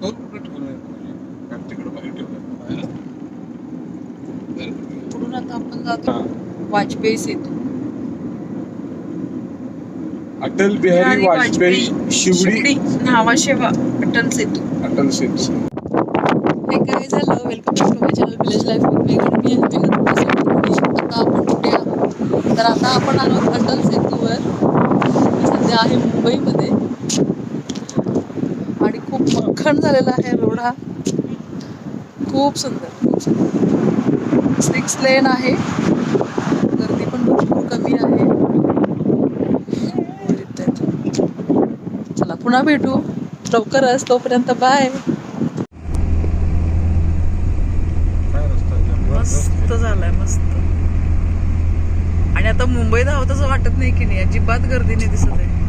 कुठे तिकडे बाहेर बाहेर कुठे? पुढून आता आपण जातो. हा. वाजपेयी सेतू. अटल बिहारी वाजपेयी शिवडी. नावाशेवा अटल सेतू. अटल सेतू. हे काय झालं. Welcome to my channel village life मी आहे. आता आपण कुठे आहोत तर आता आपण आलो अटल सेतूवर. मी सध्या आहे मुंबईमध्ये. मक्खण झालेला आहे रोड हा खूप सुंदर खूप सुंदर. सिक्स लेन आहे. गर्दी पण भरपूर कमी आहे. चला पुन्हा भेटू. लवकरच तोपर्यंत बाय मस्त. झालाय मस्त. आणि आता मुंबईत आहोत असं वाटत नाही की नाही. अजिबात गर्दी नाही दिसत आहे.